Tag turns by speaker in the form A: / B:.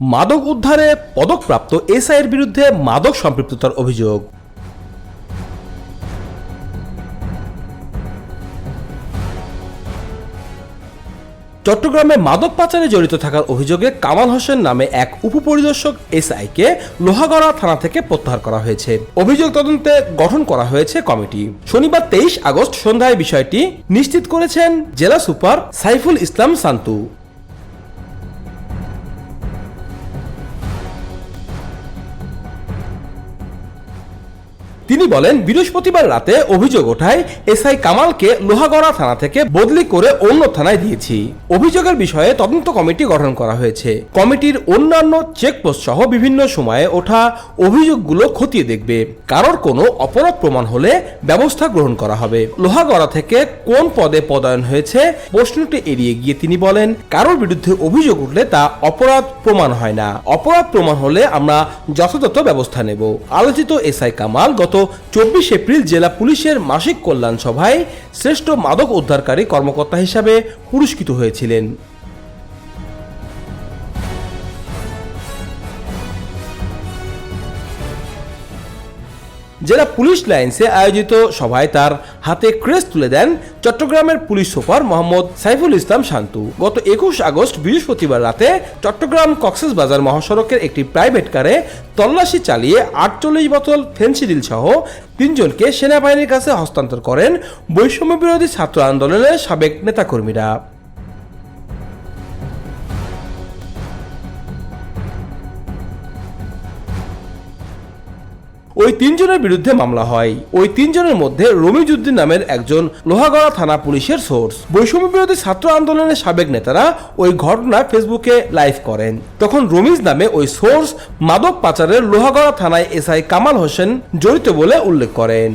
A: মাদক উদ্ধারে পদকপ্রাপ্ত এসআইয়ের বিরুদ্ধে মাদক সম্পৃক্ততার অভিযোগ। চট্টগ্রামে মাদক পাচারে জড়িত থাকার অভিযোগে কামাল হোসেন নামে এক উপপরিদর্শক এসআইকে লোহাগড়া থানা থেকে প্রত্যাহার করা হয়েছে। অভিযোগ তদন্তে গঠন করা হয়েছে কমিটি। শনিবার তেইশ আগস্ট সন্ধ্যায় বিষয়টি নিশ্চিত করেছেন জেলা সুপার সাইফুল ইসলাম সান্তু। তিনি বলেন, বৃহস্পতিবার রাতে অভিযোগ ওঠায় এসআই কামালকে লোহাগড়া থানা থেকে বদলি করে অন্য থানায় দিয়েছি। অভিযোগের বিষয়ে তদন্ত কমিটি গঠন করা হয়েছে। কমিটির অন্যান্য চেকপোস্ট সহ বিভিন্ন সময়ে ওঠা অভিযোগগুলো খতিয়ে দেখবে। কারোর কোনো অপরাধ প্রমাণ হলে ব্যবস্থা গ্রহণ করা হবে। লোহাগড়া থেকে কোন পদে পদায়ন হয়েছে প্রশ্নটি এড়িয়ে গিয়ে তিনি বলেন, কারোর বিরুদ্ধে অভিযোগ উঠলে তা অপরাধ প্রমাণ হয় না। অপরাধ প্রমাণ হলে আমরা যথাযথ ব্যবস্থা নেব। আলোচিত এসআই কামাল গত চব্বিশ এপ্রিল জেলা পুলিশের মাসিক কল্যাণ সভায় শ্রেষ্ঠ মাদক উদ্ধারকারী কর্মকর্তা হিসাবে পুরস্কৃত হয়েছিলেন। জেলা পুলিশ লাইন্সে আয়োজিত সভায় তার হাতে ক্রেস তুলে দেন চট্টগ্রামের পুলিশ সুপার মোহাম্মদ সাইফুল ইসলাম শান্তু। গত একুশ আগস্ট বৃহস্পতিবার রাতে চট্টগ্রাম কক্সেস বাজার মহাসড়কের একটি প্রাইভেট কারে তল্লাশি চালিয়ে আটচল্লিশ বোতল ফেন্সিডিল সহ তিনজনকে সেনাবাহিনীর কাছে হস্তান্তর করেন বৈষম্য বিরোধী ছাত্র আন্দোলনের সাবেক নেতাকর্মীরা। ওই তিনজনের বিরুদ্ধে মামলা হয়। ওই তিনজনের মধ্যে রমিজুদ্দিন নামের একজন লোহাগড়া থানা পুলিশের সোর্স। বৈষম্য বিরোধী ছাত্র আন্দোলনের সাবেক নেতারা ওই ঘটনা ফেসবুকে লাইভ করেন। তখন রমিজ নামে ওই সোর্স মাদক পাচারের লোহাগড়া থানায় এসআই কামাল হোসেন জড়িত বলে উল্লেখ করেন।